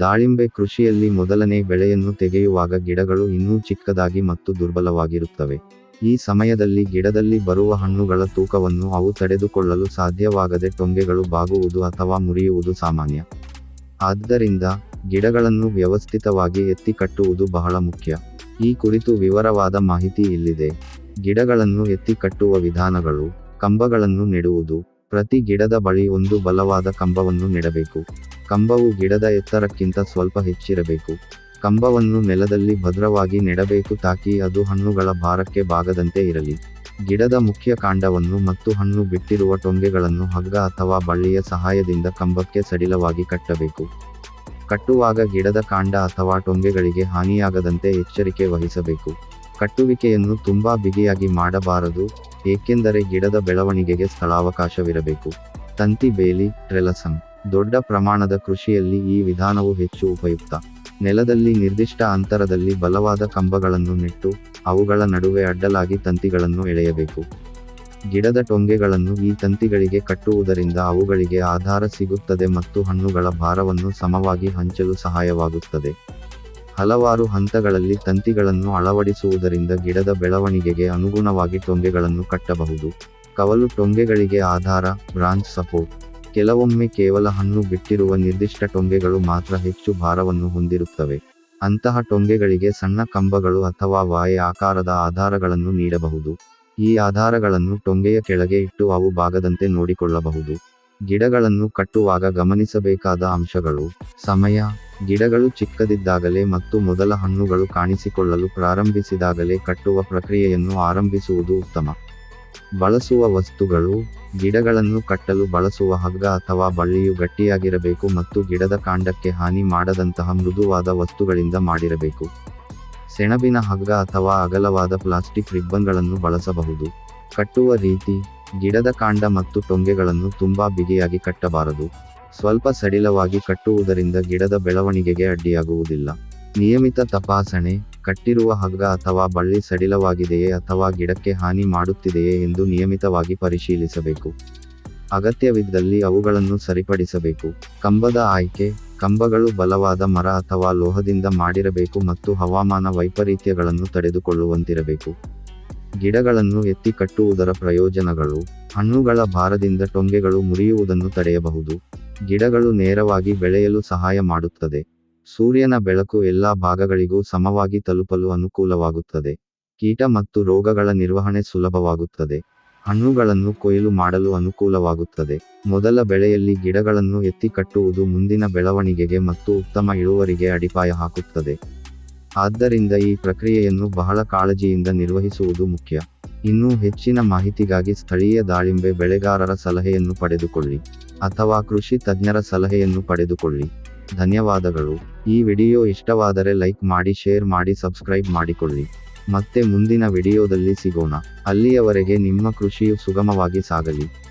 ದಾಳಿಂಬೆ ಕೃಷಿಯಲ್ಲಿ ಮೊದಲನೇ ಬೆಳೆಯನ್ನು ತೆಗೆಯುವಾಗ ಗಿಡಗಳು ಇನ್ನೂ ಚಿಕ್ಕದಾಗಿ ಮತ್ತು ದುರ್ಬಲವಾಗಿರುತ್ತವೆ. ಈ ಸಮಯದಲ್ಲಿ ಗಿಡದಲ್ಲಿ ಬರುವ ಹಣ್ಣುಗಳ ತೂಕವನ್ನು ಅವು ತಡೆದುಕೊಳ್ಳಲು ಸಾಧ್ಯವಾಗದೆ ಟೊಂಗೆಗಳು ಬಾಗುವುದು ಅಥವಾ ಮುರಿಯುವುದು ಸಾಮಾನ್ಯ. ಆದ್ದರಿಂದ ಗಿಡಗಳನ್ನು ವ್ಯವಸ್ಥಿತವಾಗಿ ಎತ್ತಿ ಕಟ್ಟುವುದು ಬಹಳ ಮುಖ್ಯ. ಈ ಕುರಿತು ವಿವರವಾದ ಮಾಹಿತಿ ಇಲ್ಲಿದೆ. ಗಿಡಗಳನ್ನು ಎತ್ತಿ ಕಟ್ಟುವ ವಿಧಾನಗಳು, ಕಂಬಗಳನ್ನು ನೆಡುವುದು, ಪ್ರತಿ ಗಿಡದ ಬಳಿ ಒಂದು ಬಲವಾದ ಕಂಬವನ್ನು ನೆಡಬೇಕು. ಕಂಬವು ಗಿಡದ ಎತ್ತರಕ್ಕಿಂತ ಸ್ವಲ್ಪ ಹೆಚ್ಚಿರಬೇಕು. ಕಂಬವನ್ನು ನೆಲದಲ್ಲಿ ಭದ್ರವಾಗಿ ನೆಡಬೇಕು. ತಾಕಿ ಅದು ಹಣ್ಣುಗಳ ಭಾರಕ್ಕೆ ಬಾಗದಂತೆ ಇರಲಿ. ಗಿಡದ ಮುಖ್ಯ ಕಾಂಡವನ್ನು ಮತ್ತು ಹಣ್ಣು ಬಿಟ್ಟಿರುವ ಟೊಂಗೆಗಳನ್ನು ಹಗ್ಗ ಅಥವಾ ಬಳ್ಳಿಯ ಸಹಾಯದಿಂದ ಕಂಬಕ್ಕೆ ಸಡಿಲವಾಗಿ ಕಟ್ಟಬೇಕು. ಕಟ್ಟುವಾಗ ಗಿಡದ ಕಾಂಡ ಅಥವಾ ಟೊಂಗೆಗಳಿಗೆ ಹಾನಿಯಾಗದಂತೆ ಎಚ್ಚರಿಕೆ ವಹಿಸಬೇಕು. ಕಟ್ಟುವಿಕೆಯನ್ನು ತುಂಬಾ ಬಿಗಿಯಾಗಿ ಮಾಡಬಾರದು, ಏಕೆಂದರೆ ಗಿಡದ ಬೆಳವಣಿಗೆಗೆ ಸ್ಥಳಾವಕಾಶವಿರಬೇಕು. ತಂತಿ, ಬೇಲಿ ಟ್ರೆಲಸಂ ದೊಡ್ಡ ಪ್ರಮಾಣದ ಕೃಷಿಯಲ್ಲಿ ಈ ವಿಧಾನವು ಹೆಚ್ಚು ಉಪಯುಕ್ತ. ನೆಲದಲ್ಲಿ ನಿರ್ದಿಷ್ಟ ಅಂತರದಲ್ಲಿ ಬಲವಾದ ಕಂಬಗಳನ್ನು ನೆಟ್ಟು, ಅವುಗಳ ನಡುವೆ ಅಡ್ಡಲಾಗಿ ತಂತಿಗಳನ್ನು ಎಳೆಯಬೇಕು. ಗಿಡದ ಟೊಂಗೆಗಳನ್ನು ಈ ತಂತಿಗಳಿಗೆ ಕಟ್ಟುವುದರಿಂದ ಅವುಗಳಿಗೆ ಆಧಾರ ಸಿಗುತ್ತದೆ ಮತ್ತು ಹಣ್ಣುಗಳ ಭಾರವನ್ನು ಸಮವಾಗಿ ಹಂಚಲು ಸಹಾಯವಾಗುತ್ತದೆ. ಹಲವಾರು ಹಂತಗಳಲ್ಲಿ ತಂತಿಗಳನ್ನು ಅಳವಡಿಸುವುದರಿಂದ ಗಿಡದ ಬೆಳವಣಿಗೆಗೆ ಅನುಗುಣವಾಗಿ ಟೊಂಗೆಗಳನ್ನು ಕಟ್ಟಬಹುದು. ಕವಲು ಟೊಂಗೆಗಳಿಗೆ ಆಧಾರ, ಬ್ರಾಂಚ್ ಸಪೋರ್ಟ್. ಕೆಲವೊಮ್ಮೆ ಕೇವಲ ಹಣ್ಣು ಬಿಟ್ಟಿರುವ ನಿರ್ದಿಷ್ಟ ಟೊಂಗೆಗಳು ಮಾತ್ರ ಹೆಚ್ಚು ಭಾರವನ್ನು ಹೊಂದಿರುತ್ತವೆ. ಅಂತಹ ಟೊಂಗೆಗಳಿಗೆ ಸಣ್ಣ ಕಂಬಗಳು ಅಥವಾ ವಾಯೆ ಆಕಾರದ ಆಧಾರಗಳನ್ನು ನೀಡಬಹುದು. ಈ ಆಧಾರಗಳನ್ನು ಟೊಂಗೆಯ ಕೆಳಗೆ ಇಟ್ಟು ಅವು ಬಾಗದಂತೆ ನೋಡಿಕೊಳ್ಳಬಹುದು. ಗಿಡಗಳನ್ನು ಕಟ್ಟುವಾಗ ಗಮನಿಸಬೇಕಾದ ಅಂಶಗಳು. ಸಮಯ. ಗಿಡಗಳು ಚಿಕ್ಕದಿದ್ದಾಗಲೇ ಮತ್ತು ಮೊದಲ ಹಣ್ಣುಗಳು ಕಾಣಿಸಿಕೊಳ್ಳಲು ಪ್ರಾರಂಭಿಸಿದಾಗಲೇ ಕಟ್ಟುವ ಪ್ರಕ್ರಿಯೆಯನ್ನು ಆರಂಭಿಸುವುದು ಉತ್ತಮ. ಬಳಸುವ ವಸ್ತುಗಳು, ಗಿಡಗಳನ್ನು ಕಟ್ಟಲು ಬಳಸುವ ಹಗ್ಗ ಅಥವಾ ಬಳ್ಳಿಯು ಗಟ್ಟಿಯಾಗಿರಬೇಕು ಮತ್ತು ಗಿಡದ ಕಾಂಡಕ್ಕೆ ಹಾನಿ ಮಾಡದಂತಹ ಮೃದುವಾದ ವಸ್ತುಗಳಿಂದ ಮಾಡಿರಬೇಕು. ಸೆಣಬಿನ ಹಗ್ಗ ಅಥವಾ ಅಗಲವಾದ ಪ್ಲಾಸ್ಟಿಕ್ ರಿಬ್ಬನ್ಗಳನ್ನು ಬಳಸಬಹುದು. ಕಟ್ಟುವ ರೀತಿ, ಗಿಡದ ಕಾಂಡ ಮತ್ತು ಟೊಂಗೆಗಳನ್ನು ತುಂಬಾ ಬಿಗಿಯಾಗಿ ಕಟ್ಟಬಾರದು. ಸ್ವಲ್ಪ ಸಡಿಲವಾಗಿ ಕಟ್ಟುವುದರಿಂದ ಗಿಡದ ಬೆಳವಣಿಗೆಗೆ ಅಡ್ಡಿಯಾಗುವುದಿಲ್ಲ. ನಿಯಮಿತ ತಪಾಸಣೆ ಕಟ್ಟಿರುವ ಹಗ್ಗ ಅಥವಾ ಬಳ್ಳಿ ಸಡಿಲವಾಗಿದೆಯೇ ಅಥವಾ ಗಿಡಕ್ಕೆ ಹಾನಿ ಮಾಡುತ್ತಿದೆಯೇ ಎಂದು ನಿಯಮಿತವಾಗಿ ಪರಿಶೀಲಿಸಬೇಕು. ಅಗತ್ಯವಿದ್ದಲ್ಲಿ ಅವುಗಳನ್ನು ಸರಿಪಡಿಸಬೇಕು. ಕಂಬದ ಆಯ್ಕೆ, ಕಂಬಗಳು ಬಲವಾದ ಮರ ಅಥವಾ ಲೋಹದಿಂದ ಮಾಡಿರಬೇಕು ಮತ್ತು ಹವಾಮಾನ ವೈಪರೀತ್ಯಗಳನ್ನು ತಡೆದುಕೊಳ್ಳುವಂತಿರಬೇಕು. ಗಿಡಗಳನ್ನು ಎತ್ತಿ ಕಟ್ಟುವುದರ ಪ್ರಯೋಜನಗಳು, ಹಣ್ಣುಗಳ ಭಾರದಿಂದ ಟೊಂಗೆಗಳು ಮುರಿಯುವುದನ್ನು ತಡೆಯಬಹುದು. ಗಿಡಗಳು ನೇರವಾಗಿ ಬೆಳೆಯಲು ಸಹಾಯ ಮಾಡುತ್ತದೆ. ಸೂರ್ಯನ ಬೆಳಕು ಎಲ್ಲಾ ಭಾಗಗಳಿಗೂ ಸಮವಾಗಿ ತಲುಪಲು ಅನುಕೂಲವಾಗುತ್ತದೆ. ಕೀಟ ಮತ್ತು ರೋಗಗಳ ನಿರ್ವಹಣೆ ಸುಲಭವಾಗುತ್ತದೆ. ಹಣ್ಣುಗಳನ್ನು ಕೊಯ್ಲು ಮಾಡಲು ಅನುಕೂಲವಾಗುತ್ತದೆ. ಮೊದಲ ಬೆಳೆಯಲ್ಲಿ ಗಿಡಗಳನ್ನು ಎತ್ತಿ ಕಟ್ಟುವುದು ಮುಂದಿನ ಬೆಳವಣಿಗೆಗೆ ಮತ್ತು ಉತ್ತಮ ಇಳುವರಿಗೆ ಅಡಿಪಾಯ ಹಾಕುತ್ತದೆ. ಆದ್ದರಿಂದ ಈ ಪ್ರಕ್ರಿಯೆಯನ್ನು ಬಹಳ ಕಾಳಜಿಯಿಂದ ನಿರ್ವಹಿಸುವುದು ಮುಖ್ಯ. ಇನ್ನೂ ಹೆಚ್ಚಿನ ಮಾಹಿತಿಗಾಗಿ ಸ್ಥಳೀಯ ದಾಳಿಂಬೆ ಬೆಳೆಗಾರರ ಸಲಹೆಯನ್ನು ಪಡೆದುಕೊಳ್ಳಿ. ಅಥವಾ ಕೃಷಿ ತಜ್ಞರ ಸಲಹೆಯನ್ನು ಪಡೆದುಕೊಳ್ಳಿ. ಧನ್ಯವಾದಗಳು. ಈ ವಿಡಿಯೋ ಇಷ್ಟವಾದರೆ ಲೈಕ್ ಮಾಡಿ, ಶೇರ್ ಮಾಡಿ, ಸಬ್ಸ್ಕ್ರೈಬ್ ಮಾಡಿಕೊಳ್ಳಿ. ಮತ್ತೆ ಮುಂದಿನ ವಿಡಿಯೋದಲ್ಲಿ ಸಿಗೋಣ. ಅಲ್ಲಿಯವರೆಗೆ ನಿಮ್ಮ ಕೃಷಿಯು ಸುಗಮವಾಗಿ ಸಾಗಲಿ.